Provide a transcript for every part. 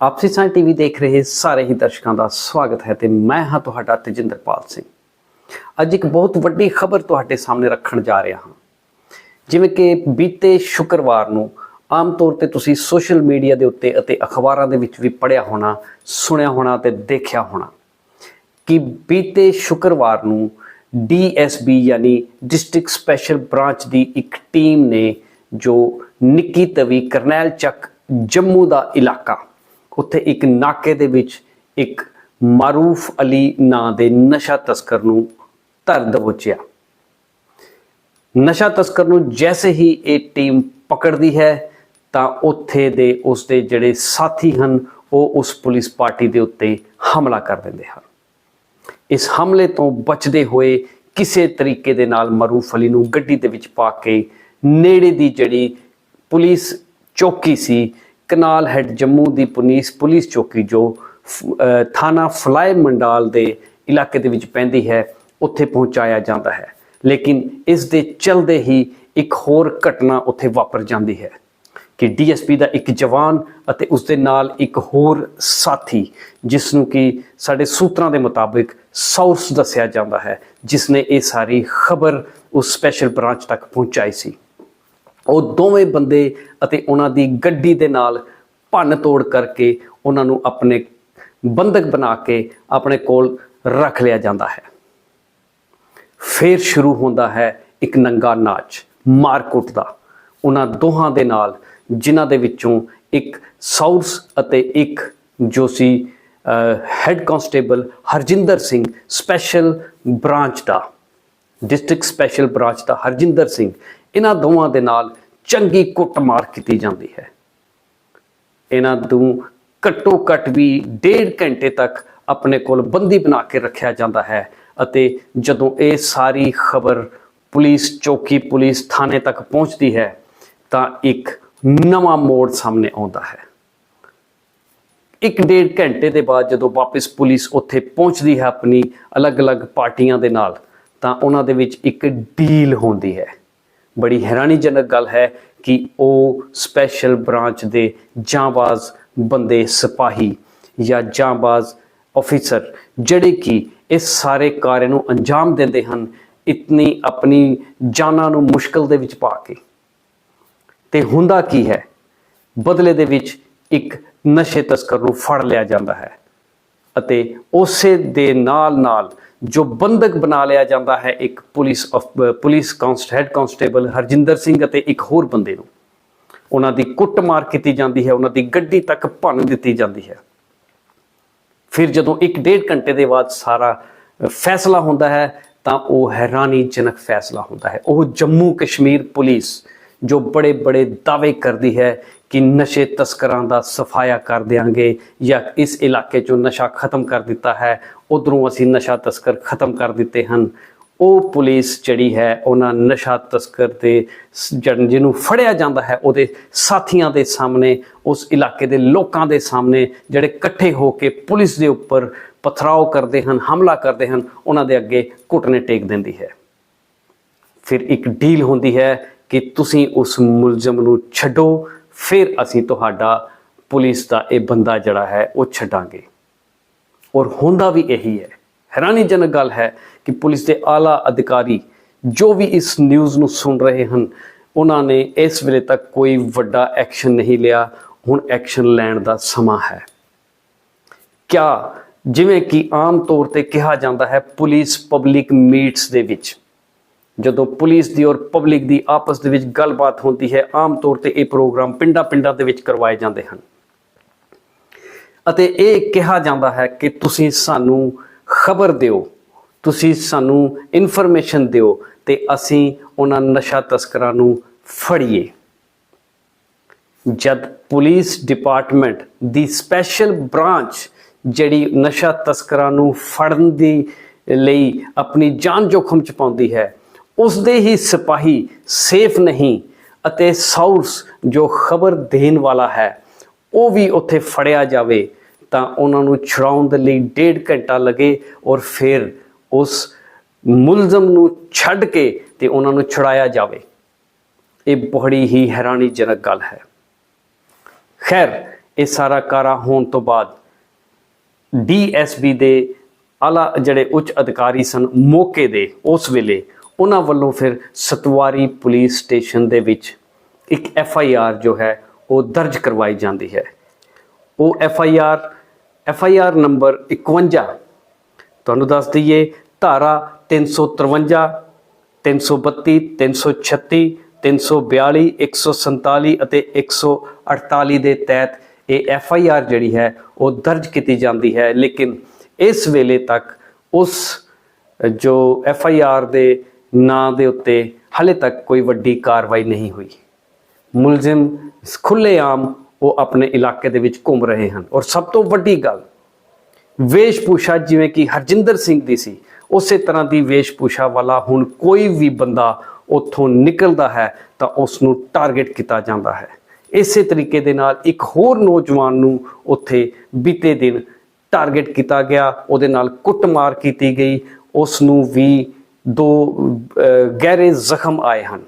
ਆਪਸੀ ਸਾਂ ਟੀਵੀ ਦੇਖ ਰਹੇ ਸਾਰੇ ਹੀ ਦਰਸ਼ਕਾਂ ਦਾ ਸਵਾਗਤ ਹੈ ਤੇ ਮੈਂ ਹਾਂ ਤੁਹਾਡਾ ਤੇਜਿੰਦਰਪਾਲ ਸਿੰਘ। ਅੱਜ ਇੱਕ ਬਹੁਤ ਵੱਡੀ ਖਬਰ ਤੁਹਾਡੇ ਸਾਹਮਣੇ ਰੱਖਣ ਜਾ ਰਿਹਾ ਹਾਂ। ਜਿਵੇਂ ਕਿ ਬੀਤੇ ਸ਼ੁੱਕਰਵਾਰ ਨੂੰ ਆਮ ਤੌਰ ਤੇ ਤੁਸੀਂ ਸੋਸ਼ਲ ਮੀਡੀਆ ਦੇ ਉੱਤੇ ਅਤੇ ਅਖਬਾਰਾਂ ਦੇ ਵਿੱਚ ਵੀ ਪੜ੍ਹਿਆ ਹੋਣਾ, ਸੁਣਿਆ ਹੋਣਾ ਤੇ ਦੇਖਿਆ ਹੋਣਾ ਕਿ ਬੀਤੇ ਸ਼ੁੱਕਰਵਾਰ ਨੂੰ ਡੀਐਸਬੀ ਯਾਨੀ ਡਿਸਟ੍ਰਿਕਟ ਸਪੈਸ਼ਲ ਬ੍ਰਾਂਚ ਦੀ ਇੱਕ ਟੀਮ ਨੇ ਜੋ ਨਿੱਕੀ ਤਵੀ ਕਰਨੈਲ ਚੱਕ ਜੰਮੂ ਦਾ ਇਲਾਕਾ ਉੱਥੇ ਇੱਕ ਨਾਕੇ ਦੇ ਵਿੱਚ ਇੱਕ ਮਾਰੂਫ ਅਲੀ ਨਾਂ ਦੇ ਨਸ਼ਾ ਤਸਕਰ ਨੂੰ ਧਰ ਦਬੋਚਿਆ ਨਸ਼ਾ ਤਸਕਰ ਨੂੰ ਜੈਸੇ ਹੀ ਇਹ ਟੀਮ ਪਕੜਦੀ ਹੈ, ਤਾਂ ਉੱਥੇ ਦੇ ਉਸਦੇ ਜਿਹੜੇ ਸਾਥੀ ਹਨ, ਉਹ ਉਸ ਪੁਲਿਸ ਪਾਰਟੀ ਦੇ ਉੱਤੇ ਹਮਲਾ ਕਰ ਦਿੰਦੇ ਹਨ। ਇਸ ਹਮਲੇ ਤੋਂ ਬਚਦੇ ਹੋਏ ਕਿਸੇ ਤਰੀਕੇ ਦੇ ਨਾਲ ਮਰੂਫ ਅਲੀ ਨੂੰ ਗੱਡੀ ਦੇ ਵਿੱਚ ਪਾ ਕੇ ਨੇੜੇ ਦੀ ਜਿਹੜੀ ਪੁਲਿਸ ਚੌਕੀ ਸੀ ਕਨਾਲ ਹੈਡ ਜੰਮੂ ਦੀ ਪੁਲਿਸ ਪੁਲਿਸ ਚੌਕੀ ਜੋ ਥਾਣਾ ਫਲਾਈ ਮੰਡਾਲ ਦੇ ਇਲਾਕੇ ਦੇ ਵਿੱਚ ਪੈਂਦੀ ਹੈ, ਉੱਥੇ ਪਹੁੰਚਾਇਆ ਜਾਂਦਾ ਹੈ। ਲੇਕਿਨ ਇਸ ਦੇ ਚਲਦੇ ਹੀ ਇੱਕ ਹੋਰ ਘਟਨਾ ਉੱਥੇ ਵਾਪਰ ਜਾਂਦੀ ਹੈ ਕਿ ਡੀਐਸਪੀ ਦਾ ਇੱਕ ਜਵਾਨ ਅਤੇ ਉਸ ਦੇ ਨਾਲ ਇੱਕ ਹੋਰ ਸਾਥੀ, ਜਿਸ ਨੂੰ ਕਿ ਸਾਡੇ ਸੂਤਰਾਂ ਦੇ ਮੁਤਾਬਿਕ ਸਾਊਸ ਦੱਸਿਆ ਜਾਂਦਾ ਹੈ, ਜਿਸ ਨੇ ਇਹ ਸਾਰੀ ਖਬਰ ਉਸ ਸਪੈਸ਼ਲ ਬ੍ਰਾਂਚ ਤੱਕ ਪਹੁੰਚਾਈ ਸੀ। ਉਹ ਦੋਵੇਂ ਬੰਦੇ ਅਤੇ ਉਹਨਾਂ ਦੀ ਗੱਡੀ ਦੇ ਨਾਲ ਭੰਨ ਤੋੜ ਕਰਕੇ ਉਹਨਾਂ ਨੂੰ ਆਪਣੇ ਬੰਦਕ ਬਣਾ ਕੇ ਆਪਣੇ ਕੋਲ ਰੱਖ ਲਿਆ ਜਾਂਦਾ ਹੈ। ਫਿਰ ਸ਼ੁਰੂ ਹੁੰਦਾ ਹੈ ਇੱਕ ਨੰਗਾ ਨਾਚ ਮਾਰਕੁੱਟ ਦਾ। ਉਹਨਾਂ ਦੋਹਾਂ ਦੇ ਨਾਲ, ਜਿਨ੍ਹਾਂ ਦੇ ਵਿੱਚੋਂ ਇੱਕ ਸਾਊਸ ਅਤੇ ਇੱਕ ਜੋ ਸੀ head constable Harjinder Singh special branch ਦਾ। ਡਿਸਟ੍ਰਿਕਟ ਸਪੈਸ਼ਲ ਬ੍ਰਾਂਚ ਦਾ ਹਰਜਿੰਦਰ ਸਿੰਘ, ਇਹਨਾਂ ਦੋਵਾਂ ਦੇ ਨਾਲ ਚੰਗੀ ਕੁੱਟਮਾਰ ਕੀਤੀ ਜਾਂਦੀ ਹੈ। ਇਹਨਾਂ ਨੂੰ ਘੱਟੋ ਘੱਟ ਵੀ ਡੇਢ ਘੰਟੇ ਤੱਕ ਆਪਣੇ ਕੋਲ ਬੰਦੀ ਬਣਾ ਕੇ ਰੱਖਿਆ ਜਾਂਦਾ ਹੈ ਅਤੇ ਜਦੋਂ ਇਹ ਸਾਰੀ ਖਬਰ ਪੁਲਿਸ, ਚੌਕੀ ਪੁਲਿਸ ਥਾਣੇ ਤੱਕ ਪਹੁੰਚਦੀ ਹੈ, ਤਾਂ ਇੱਕ ਨਵਾਂ ਮੋੜ ਸਾਹਮਣੇ ਆਉਂਦਾ ਹੈ। ਇੱਕ ਡੇਢ ਘੰਟੇ ਦੇ ਬਾਅਦ ਜਦੋਂ ਵਾਪਸ ਪੁਲਿਸ ਉੱਥੇ ਪਹੁੰਚਦੀ ਹੈ ਆਪਣੀ ਅਲੱਗ-ਅਲੱਗ ਪਾਰਟੀਆਂ ਦੇ ਨਾਲ ਤਾਂ ਉਹਨਾਂ ਦੇ ਵਿੱਚ ਇੱਕ ਡੀਲ ਹੁੰਦੀ ਹੈ। ਬੜੀ ਹੈਰਾਨੀਜਨਕ ਗੱਲ ਹੈ ਕਿ ਉਹ ਸਪੈਸ਼ਲ ਬ੍ਰਾਂਚ ਦੇ ਜਾਂਬਾਜ਼ ਬੰਦੇ, ਸਿਪਾਹੀ ਜਾਂ ਜਾਂਬਾਜ਼ ਅਫੀਸਰ ਜਿਹੜੇ ਕਿ ਇਸ ਸਾਰੇ ਕਾਰਜ ਨੂੰ ਅੰਜਾਮ ਦਿੰਦੇ ਹਨ, ਇਤਨੀ ਆਪਣੀ ਜਾਨਾਂ ਨੂੰ ਮੁਸ਼ਕਲ ਦੇ ਵਿੱਚ ਪਾ ਕੇ। ਤੇ ਹੁੰਦਾ ਕੀ ਹੈ? ਬਦਲੇ ਦੇ ਵਿੱਚ ਇੱਕ ਨਸ਼ੇ ਤਸਕਰ ਨੂੰ ਫੜ ਲਿਆ ਜਾਂਦਾ ਹੈ ਅਤੇ ਉਸੇ ਦੇ ਨਾਲ ਨਾਲ ਜੋ ਬੰਦਕ ਬਣਾ ਲਿਆ ਜਾਂਦਾ ਹੈ ਇੱਕ police police constable head constable Harjinder Singh ਅਤੇ ਇੱਕ ਹੋਰ ਬੰਦੇ ਨੂੰ। ਉਹਨਾਂ ਦੀ ਕੁੱਟਮਾਰ ਕੀਤੀ ਜਾਂਦੀ ਹੈ, ਉਹਨਾਂ ਦੀ ਗੱਡੀ ਤੱਕ ਭੰਨ ਦਿੱਤੀ ਜਾਂਦੀ ਹੈ। ਫਿਰ ਜਦੋਂ ਇੱਕ ਡੇਢ ਘੰਟੇ ਦੇ ਬਾਅਦ ਸਾਰਾ ਫੈਸਲਾ ਹੁੰਦਾ ਹੈ, ਤਾਂ ਉਹ ਹੈਰਾਨੀਜਨਕ ਫੈਸਲਾ ਹੁੰਦਾ ਹੈ। ਉਹ ਜੰਮੂ ਕਸ਼ਮੀਰ ਪੁਲਿਸ ਜੋ ਬੜੇ ਬੜੇ ਦਾਅਵੇ ਕਰਦੀ ਹੈ ਕਿ ਨਸ਼ੇ ਤਸਕਰਾਂ ਦਾ ਸਫਾਇਆ ਕਰ ਦਿਆਂਗੇ ਜਾਂ ਇਸ ਇਲਾਕੇ 'ਚੋਂ ਨਸ਼ਾ ਖਤਮ ਕਰ ਦਿੱਤਾ ਹੈ, ਉਧਰੋਂ ਅਸੀਂ ਨਸ਼ਾ ਤਸਕਰ ਖਤਮ ਕਰ ਦਿੱਤੇ ਹਨ। ਉਹ ਪੁਲਿਸ ਜਿਹੜੀ ਹੈ, ਉਹਨਾਂ ਨਸ਼ਾ ਤਸਕਰ ਦੇ ਜਿਹਨੂੰ ਫੜਿਆ ਜਾਂਦਾ ਹੈ, ਉਹਦੇ ਸਾਥੀਆਂ ਦੇ ਸਾਹਮਣੇ, ਉਸ ਇਲਾਕੇ ਦੇ ਲੋਕਾਂ ਦੇ ਸਾਹਮਣੇ, ਜਿਹੜੇ ਇਕੱਠੇ ਹੋ ਕੇ ਪੁਲਿਸ ਦੇ ਉੱਪਰ ਪਥਰਾਓ ਕਰਦੇ ਹਨ, ਹਮਲਾ ਕਰਦੇ ਹਨ, ਉਹਨਾਂ ਦੇ ਅੱਗੇ ਘੁਟਨੇ ਟੇਕ ਦਿੰਦੀ ਹੈ। ਫਿਰ ਇੱਕ ਡੀਲ ਹੁੰਦੀ ਹੈ ਕਿ ਤੁਸੀਂ ਉਸ ਮੁਲਜ਼ਮ ਨੂੰ ਛੱਡੋ ਫਿਰ ਅਸੀਂ ਤੁਹਾਡਾ ਪੁਲਿਸ ਦਾ ਇਹ ਬੰਦਾ ਜਿਹੜਾ ਹੈ, ਉਹ ਛੱਡਾਂਗੇ। ਔਰ ਹੁੰਦਾ ਵੀ ਇਹੀ ਹੈ। ਹੈਰਾਨੀਜਨਕ ਗੱਲ ਹੈ ਕਿ ਪੁਲਿਸ ਦੇ ਆਲਾ ਅਧਿਕਾਰੀ ਜੋ ਵੀ ਇਸ ਨਿਊਜ਼ ਨੂੰ ਸੁਣ ਰਹੇ ਹਨ, ਉਹਨਾਂ ਨੇ ਇਸ ਵੇਲੇ ਤੱਕ ਕੋਈ ਵੱਡਾ ਐਕਸ਼ਨ ਨਹੀਂ ਲਿਆ। ਹੁਣ ਐਕਸ਼ਨ ਲੈਣ ਦਾ ਸਮਾਂ ਹੈ। ਕਿਆ ਜਿਵੇਂ ਕਿ ਆਮ ਤੌਰ ਤੇ ਕਿਹਾ ਜਾਂਦਾ ਹੈ, ਪੁਲਿਸ ਪਬਲਿਕ ਮੀਟਸ ਦੇ ਵਿੱਚ ਜਦੋਂ ਪੁਲਿਸ ਦੀ ਔਰ ਪਬਲਿਕ ਦੀ ਆਪਸ ਦੇ ਵਿੱਚ ਗੱਲਬਾਤ ਹੁੰਦੀ ਹੈ, ਆਮ ਤੌਰ ਤੇ ਇਹ ਪ੍ਰੋਗਰਾਮ ਪਿੰਡਾਂ-ਪਿੰਡਾਂ ਦੇ ਵਿੱਚ ਕਰਵਾਏ ਜਾਂਦੇ ਹਨ। ਅਤੇ ਇਹ ਕਿਹਾ ਜਾਂਦਾ ਹੈ ਕਿ ਤੁਸੀਂ ਸਾਨੂੰ ਖਬਰ ਦਿਓ, ਤੁਸੀਂ ਸਾਨੂੰ ਇਨਫੋਰਮੇਸ਼ਨ ਦਿਓ ਤੇ ਅਸੀਂ ਉਹਨਾਂ ਨਸ਼ਾ ਤਸਕਰਾਂ ਨੂੰ ਫੜੀਏ। ਜਦ ਪੁਲਿਸ ਡਿਪਾਰਟਮੈਂਟ ਦੀ ਸਪੈਸ਼ਲ ਬ੍ਰਾਂਚ ਜਿਹੜੀ ਨਸ਼ਾ ਤਸਕਰਾਂ ਨੂੰ ਫੜਨ ਦੀ ਲਈ ਆਪਣੀ ਜਾਨ ਜੋਖਮ ਚ ਪਾਉਂਦੀ ਹੈ ਉਸ ਦੇ ਹੀ ਸਿਪਾਹੀ ਸੇਫ ਨਹੀਂ ਅਤੇ ਸਾਊਸ ਜੋ ਖਬਰ ਦੇਣ ਵਾਲਾ ਹੈ, ਉਹ ਵੀ ਉੱਥੇ ਫੜਿਆ ਜਾਵੇ, ਤਾਂ ਉਹਨਾਂ ਨੂੰ ਛੁਡਾਉਣ ਦੇ ਲਈ ਡੇਢ ਘੰਟਾ ਲੱਗੇ ਔਰ ਫਿਰ ਉਸ ਮੁਲਜ਼ਮ ਨੂੰ ਛੱਡ ਕੇ ਤੇ ਉਹਨਾਂ ਨੂੰ ਛੁਡਾਇਆ ਜਾਵੇ। ਇਹ ਬੜੀ ਹੀ ਹੈਰਾਨੀਜਨਕ ਗੱਲ ਹੈ। ਖੈਰ, ਇਹ ਸਾਰਾ ਕਾਰਾ ਹੋਣ ਤੋਂ ਬਾਅਦ ਡੀਐਸਬੀ ਦੇ ਆਲਾ ਜਿਹੜੇ ਉੱਚ ਅਧਿਕਾਰੀ ਸਨ ਮੌਕੇ ਦੇ ਉਸ ਵੇਲੇ ਉਹਨਾਂ ਵੱਲੋਂ ਫਿਰ ਸਤਵਾਰੀ ਪੁਲਿਸ ਸਟੇਸ਼ਨ ਦੇ ਵਿੱਚ ਇੱਕ ਐਫ ਆਈ ਆਰ ਜੋ ਹੈ, ਉਹ ਦਰਜ ਕਰਵਾਈ ਜਾਂਦੀ ਹੈ। ਉਹ F I R, F I R number 51 ਤੁਹਾਨੂੰ ਦੱਸ ਦਈਏ, ਧਾਰਾ 353 332 336 342 147 ਅਤੇ 148 ਦੇ ਤਹਿਤ ਇਹ ਐਫ ਆਈ ਆਰ ਜਿਹੜੀ ਹੈ, ਉਹ ਦਰਜ ਕੀਤੀ ਜਾਂਦੀ ਹੈ। ਲੇਕਿਨ ਇਸ ਵੇਲੇ ਤੱਕ ਉਸ ਜੋ ਐਫ ਆਈ ਆਰ ਦੇ ਨਾਂ ਦੇ ਉੱਤੇ ਹਲੇ ਤੱਕ ਕੋਈ ਵੱਡੀ ਕਾਰਵਾਈ ਨਹੀਂ ਹੋਈ। ਮੁਲਜ਼ਮ ਖੁੱਲੇਆਮ ਉਹ ਆਪਣੇ ਇਲਾਕੇ ਦੇ ਵਿੱਚ ਘੁੰਮ ਰਹੇ ਹਨ। ਔਰ ਸਭ ਤੋਂ ਵੱਡੀ ਗੱਲ, ਵੇਸ਼ਭੂਸ਼ਾ ਜਿਵੇਂ ਕਿ ਹਰਜਿੰਦਰ ਸਿੰਘ ਦੀ ਸੀ, ਉਸੇ ਤਰ੍ਹਾਂ ਦੀ ਵੇਸ਼ਭੂਸ਼ਾ ਵਾਲਾ ਹੁਣ ਕੋਈ ਵੀ ਬੰਦਾ ਉੱਥੋਂ ਨਿਕਲਦਾ ਹੈ ਤਾਂ ਉਸ ਨੂੰ ਟਾਰਗੇਟ ਕੀਤਾ ਜਾਂਦਾ ਹੈ। ਇਸੇ ਤਰੀਕੇ ਦੇ ਨਾਲ ਇੱਕ ਹੋਰ ਨੌਜਵਾਨ ਨੂੰ ਉੱਥੇ ਬੀਤੇ ਦਿਨ ਟਾਰਗੇਟ ਕੀਤਾ ਗਿਆ। ਉਹਦੇ ਨਾਲ ਕੁੱਟਮਾਰ ਕੀਤੀ ਗਈ। ਉਸ ਨੂੰ ਵੀ ਦੋ ਗਹਿਰੇ ਜ਼ਖਮ ਆਏ ਹਨ।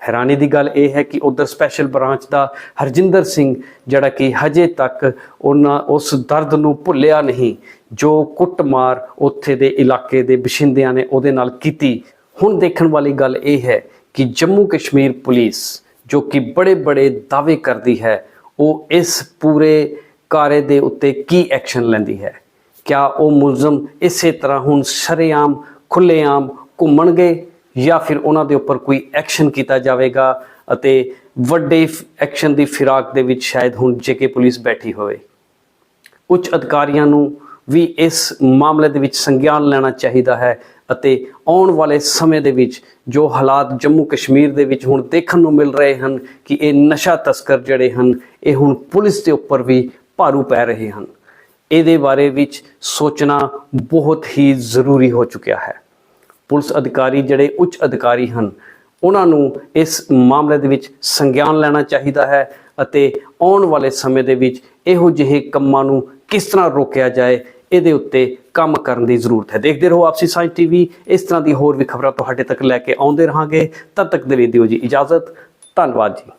ਹੈਰਾਨੀ ਦੀ ਗੱਲ ਇਹ ਹੈ ਕਿ ਉਧਰ ਸਪੈਸ਼ਲ ਬ੍ਰਾਂਚ ਦਾ ਹਰਜਿੰਦਰ ਸਿੰਘ, ਜਿਹੜਾ ਕਿ ਹਜੇ ਤੱਕ ਉਹਨਾਂ ਉਸ ਦਰਦ ਨੂੰ ਭੁੱਲਿਆ ਨਹੀਂ, ਜੋ ਕੁੱਟਮਾਰ ਉੱਥੇ ਦੇ ਇਲਾਕੇ ਦੇ ਬਸ਼ਿੰਦਿਆਂ ਨੇ ਉਹਦੇ ਨਾਲ ਕੀਤੀ। ਹੁਣ ਦੇਖਣ ਵਾਲੀ ਗੱਲ ਇਹ ਹੈ ਕਿ ਜੰਮੂ ਕਸ਼ਮੀਰ ਪੁਲਿਸ, ਜੋ ਕਿ ਬੜੇ ਬੜੇ ਦਾਅਵੇ ਕਰਦੀ ਹੈ, ਉਹ ਇਸ ਪੂਰੇ ਕਾਰੇ ਦੇ ਉੱਤੇ ਕੀ ਐਕਸ਼ਨ ਲੈਂਦੀ ਹੈ? ਕਿਆ ਉਹ ਮੁਲਜ਼ਮ ਇਸੇ ਤਰ੍ਹਾਂ ਹੁਣ ਸ਼ਰੇਆਮ ਖੁੱਲੇਆਮ ਘੁੰਮਣਗੇ ਜਾਂ ਫਿਰ ਉਹਨਾਂ ਦੇ ਉੱਪਰ ਕੋਈ ਐਕਸ਼ਨ ਕੀਤਾ ਜਾਵੇਗਾ ਅਤੇ ਵੱਡੇ ਐਕਸ਼ਨ ਦੀ ਫਿਰਾਕ ਦੇ ਵਿੱਚ ਸ਼ਾਇਦ ਹੁਣ ਜੇਕੇ ਪੁਲਿਸ ਬੈਠੀ ਹੋਵੇ। ਉੱਚ ਅਧਿਕਾਰੀਆਂ ਨੂੰ ਵੀ ਇਸ ਮਾਮਲੇ ਦੇ ਵਿੱਚ ਸੰਗਿਆਨ ਲੈਣਾ ਚਾਹੀਦਾ ਹੈ ਅਤੇ ਆਉਣ ਵਾਲੇ ਸਮੇਂ ਦੇ ਵਿੱਚ ਜੋ ਹਾਲਾਤ ਜੰਮੂ ਕਸ਼ਮੀਰ ਦੇ ਵਿੱਚ ਹੁਣ ਦੇਖਣ ਨੂੰ ਮਿਲ ਰਹੇ ਹਨ ਕਿ ਇਹ ਨਸ਼ਾ ਤਸਕਰ ਜਿਹੜੇ ਹਨ, ਇਹ ਹੁਣ ਪੁਲਿਸ ਦੇ ਉੱਪਰ ਵੀ ਭਾਰੂ ਪੈ ਰਹੇ ਹਨ। ਇਹਦੇ ਬਾਰੇ ਵਿੱਚ ਸੋਚਣਾ ਬਹੁਤ ਹੀ ਜ਼ਰੂਰੀ ਹੋ ਚੁੱਕਿਆ ਹੈ। ਪੁਲਿਸ ਅਧਿਕਾਰੀ ਜਿਹੜੇ ਉੱਚ ਅਧਿਕਾਰੀ ਹਨ, ਉਹਨਾਂ ਨੂੰ ਇਸ ਮਾਮਲੇ ਦੇ ਵਿੱਚ ਸੰਗਿਆਨ ਲੈਣਾ ਚਾਹੀਦਾ ਹੈ ਅਤੇ ਆਉਣ ਵਾਲੇ ਸਮੇਂ ਦੇ ਵਿੱਚ ਇਹੋ ਜਿਹੇ ਕੰਮਾਂ ਨੂੰ ਕਿਸ ਤਰ੍ਹਾਂ ਰੋਕਿਆ ਜਾਏ, ਇਹਦੇ ਉੱਤੇ ਕੰਮ ਕਰਨ ਦੀ ਜ਼ਰੂਰਤ ਹੈ। ਦੇਖਦੇ ਰਹੋ ਆਪਸੀ ਸਾਂਝ ਟੀਵੀ, ਇਸ ਤਰ੍ਹਾਂ ਦੀ ਹੋਰ ਵੀ ਖਬਰਾਂ ਤੁਹਾਡੇ ਤੱਕ ਲੈ ਕੇ ਆਉਂਦੇ ਰਹਾਂਗੇ। ਤਦ ਤੱਕ ਦੇ ਲਈ ਦਿਓ ਜੀ ਇਜਾਜ਼ਤ। ਧੰਨਵਾਦ ਜੀ।